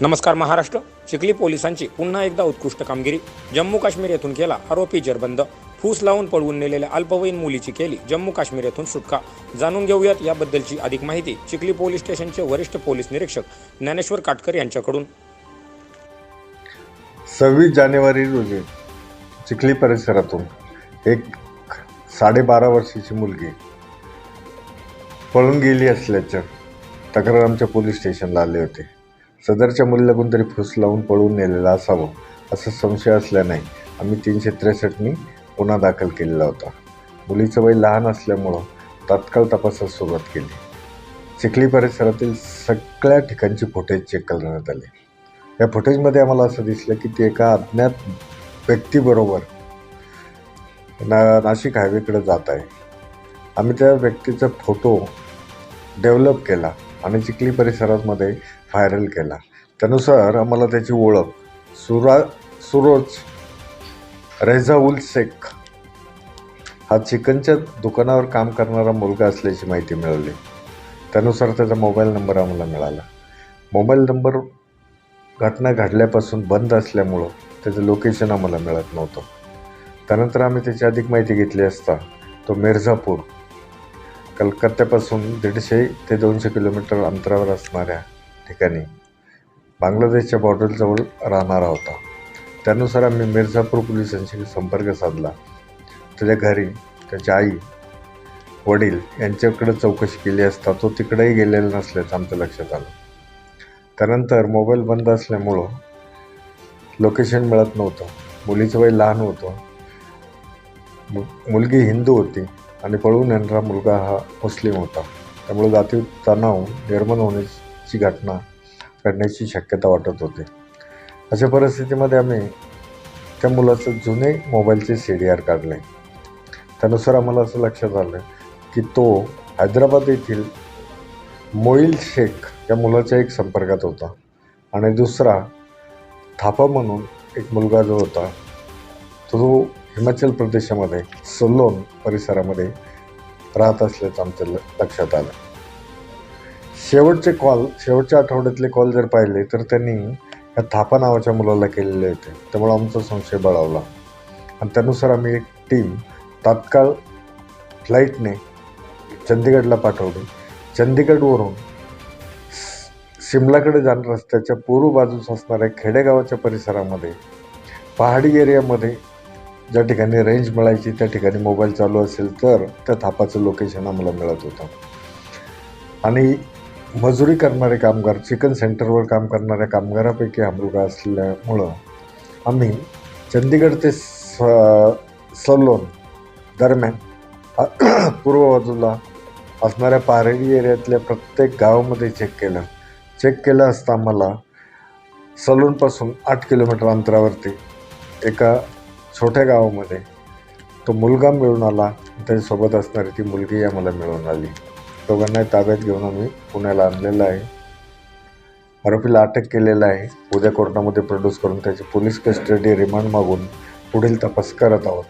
नमस्कार महाराष्ट्र. चिखली पोलिसांची पुन्हा एकदा उत्कृष्ट कामगिरी. जम्मू काश्मीर येथून केला आरोपी जरबंद. फूस लावून पळवून नेलेल्या अल्पवयीन मुलीची केली जम्मू काश्मीर येथून सुटका. जाणून घेऊयात याबद्दलची अधिक माहिती चिखली पोलीस स्टेशनचे वरिष्ठ पोलीस निरीक्षक ज्ञानेश्वर काटकर यांच्याकडून. सव्वीस जानेवारी रोजी चिखली परिसरातून एक साडेबारा वर्षाची मुलगी पळून गेली असल्याचं तक्रार आमच्या पोलीस स्टेशनला आले होते. सदरच्या मुलीला कोणतरी फुस लावून पळून नेलेला असावं असा संशय असल्याने आम्ही तीनशे त्रेसष्टनी गुन्हा दाखल केलेला होता. मुलीचं वय लहान असल्यामुळं तात्काळ तपासास सुरुवात केली. चिखली परिसरातील सगळ्या ठिकाणची फुटेज चेक करण्यात आले. या फुटेजमध्ये आम्हाला असं दिसलं की ती एका अज्ञात व्यक्तीबरोबर ना नाशिक हायवेकडे जात आहे. आम्ही त्या व्यक्तीचा फोटो डेव्हलप केला आणि चिखली परिसरामध्ये व्हायरल केला. त्यानुसार आम्हाला त्याची ओळख सुरा सुरोज रेझाउल शेख. हा चिकनच्या दुकानावर काम करणारा मुलगा असल्याची माहिती मिळाली. त्यानुसार त्याचा मोबाईल नंबर आम्हाला मिळाला. मोबाईल नंबर घटना घडल्यापासून बंद असल्यामुळं त्याचं लोकेशन आम्हाला मिळत नव्हतं. त्यानंतर आम्ही त्याची अधिक माहिती घेतली असता तो मिर्झापूर कलकत्त्यापासून दीडशे ते दोनशे किलोमीटर अंतरावर असणाऱ्या ठिकाणी बांगलादेशच्या बॉर्डरजवळ राहणारा होता. त्यानुसार आम्ही मिर्झापूर पोलिसांशी संपर्क साधला. त्याच्या घरी त्याची आई वडील यांच्याकडे चौकशी केली असता तो तिकडेही गेलेला नसल्याचं आमच्या लक्षात आलं. त्यानंतर मोबाईल बंद असल्यामुळं लोकेशन मिळत नव्हतं. मुलीचं वय लहान होतं. मु मुलगी हिंदू होती. आणि पळून येणारा मुलगा हा मुस्लिम होता. त्यामुळे जाती तणाव निर्माण होण्याची घटना घडण्याची शक्यता वाटत होती. अशा परिस्थितीमध्ये आम्ही त्या मुलाचं जुने मोबाईलचे सी डी आर काढले. त्यानुसार आम्हाला असं लक्षात आलं की तो हैदराबाद येथील मोईल शेख या मुलाच्या एक संपर्कात होता आणि दुसरा थापा म्हणून एक मुलगा जो होता तो हिमाचल प्रदेशामध्ये सोलोन परिसरामध्ये राहत असल्याचं आमच्या ल लक्षात आलं. शेवटचे कॉल शेवटच्या आठवड्यातले कॉल जर पाहिले तर त्यांनी या थापा नावाच्या मुलाला केलेले होते. त्यामुळे आमचा संशय बळावला. आणि त्यानुसार आम्ही एक टीम तात्काळ फ्लाईटने चंदीगडला पाठवली. चंदीगडवरून शिमलाकडे जाणार रस्त्याच्या पूर्व बाजूस असणाऱ्या खेडेगावाच्या परिसरामध्ये पहाडी एरियामध्ये ज्या ठिकाणी रेंज मिळायची त्या ठिकाणी मोबाईल चालू असेल तर त्या थापाचं लोकेशन आम्हाला मिळत होतं. आणि मजुरी करणारे कामगार चिकन सेंटरवर काम करणाऱ्या कामगारापैकी हा मुलगा असल्यामुळं आम्ही चंदीगड ते स सलोन दरम्यान पूर्व बाजूला असणाऱ्या पारडी एरियातल्या प्रत्येक गावामध्ये चेक केलं. चेक केलं असता आम्हाला सलूनपासून आठ किलोमीटर अंतरावरती एका छोट्या गावामध्ये तो मुलगा मिळून आला त्याच्यासोबत असणारी ती मुलगी आम्हाला मिळून आली. दोघांना ताब्यात घेऊन आम्ही पुण्याला आणलेलं आहे. आरोपीला अटक केलेलं आहे. उद्या कोर्टामध्ये प्रोड्यूस करून त्याची पोलीस कस्टडी रिमांड मागून पुढील तपास करत आहोत.